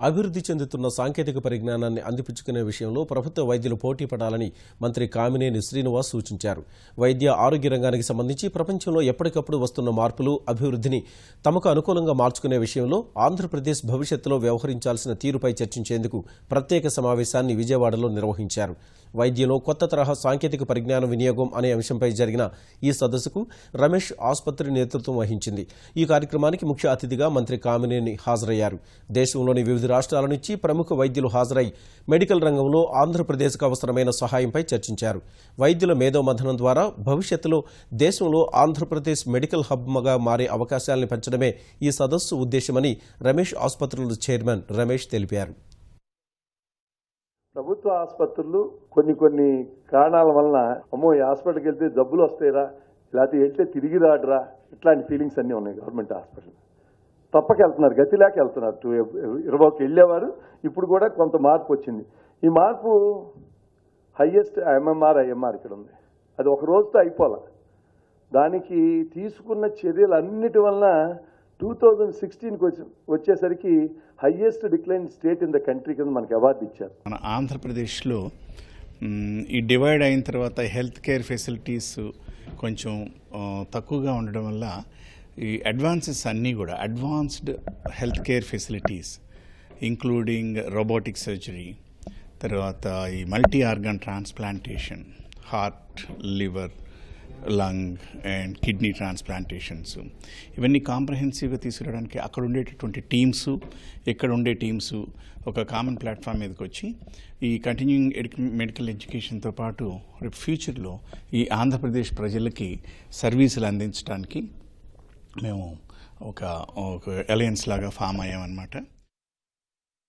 అభివృద్ధి చెందుతున్న సాంకేతిక పరిజ్ఞానాన్ని అందిపుచ్చుకునే విషయంలో ప్రభుత్వ వైద్యులు పోటీ పడాలని మంత్రి కామినేని శ్రీనివాస్ సూచించారు. వైద్య ఆరోగ్య రంగానికి సంబంధించి ప్రపంచంలో ఎప్పటికప్పుడు వస్తున్న మార్పులు అభివృద్ధిని తమకు అనుకూలంగా మార్చుకునే విషయంలో ఆంధ్రప్రదేశ్ భవిష్యత్తులో వ్యవహరించాల్సిన తీరుపై చర్చించేందుకు ప్రత్యేక సమావేశాన్ని విజయవాడలో నిర్వహించారు. వైద్యంలో కొత్త తరహా సాంకేతిక పరిజ్ఞానం వినియోగం అనే అంశంపై జరిగిన ఈ సదస్సుకు రమేష్ ఆసుపత్రి నేతృత్వం వహించింది. ఈ కార్యక్రమానికి ముఖ్య అతిథిగా మంత్రి కామినేని హాజరయ్యారు. దేశంలోని వివిధ రాష్ట్రాల నుంచి ప్రముఖ వైద్యులు హాజరై మెడికల్ రంగంలో ఆంధ్రప్రదేశ్కు అవసరమైన సహాయంపై చర్చించారు. వైద్యుల మేధోమథనం ద్వారా భవిష్యత్తులో దేశంలో ఆంధ్రప్రదేశ్ మెడికల్ హబ్గా మారే అవకాశాలను పెంచడమే ఈ సదస్సు ఉద్దేశమని రమేష్ ఆసుపత్రుల చైర్మన్ రమేష్ తెలిపారు. ప్రభుత్వ ఆసుపత్రులు కొన్ని కొన్ని కారణాల వలన అమ్మో ఈ హాస్పిటల్కి వెళ్తే జబ్బులు వస్తాయిరా లేకపోతే వెళ్తే తిరిగి రాడురా ఇట్లాంటి ఫీలింగ్స్ అన్నీ ఉన్నాయి గవర్నమెంట్ హాస్పిటల్ తప్పక వెళ్తున్నారు గతిలేక వెళ్తున్నారు. టూ ఇరవైకి వెళ్ళేవారు ఇప్పుడు కూడా కొంత మార్పు వచ్చింది. ఈ మార్పు హయ్యెస్ట్ ఎంఎంఆర్ ఐఎంఆర్ ఇక్కడ ఉంది. అది ఒక రోజుతో అయిపోలే దానికి తీసుకున్న చర్యలు అన్నిటి వలన టూ థౌజండ్ సిక్స్టీన్కి వచ్చి వచ్చేసరికి highest decline state in the country కింద మనకి అవార్డు ఇచ్చారు. మన ఆంధ్రప్రదేశ్లో ఈ డివైడ్ అయిన తర్వాత హెల్త్ కేర్ ఫెసిలిటీస్ కొంచెం తక్కువగా ఉండడం వల్ల ఈ అడ్వాన్సెస్ అన్నీ కూడా advanced health care facilities including robotic surgery తర్వాత ఈ multi organ transplantation heart liver lung and kidney transplantations. ఇవన్నీ కాంప్రహెన్సివ్గా తీసుకురావడానికి అక్కడ ఉండేటటువంటి టీమ్స్ ఇక్కడ ఉండే టీమ్స్ ఒక కామన్ ప్లాట్ఫామ్ మీదకి వచ్చి ఈ కంటిన్యూయింగ్ మెడికల్ ఎడ్యుకేషన్తో పాటు రేపు ఫ్యూచర్లో ఈ ఆంధ్రప్రదేశ్ ప్రజలకి సర్వీసులు అందించడానికి మేము ఒక ఒక అలయన్స్ లాగా ఫామ్ అయ్యామన్నమాట.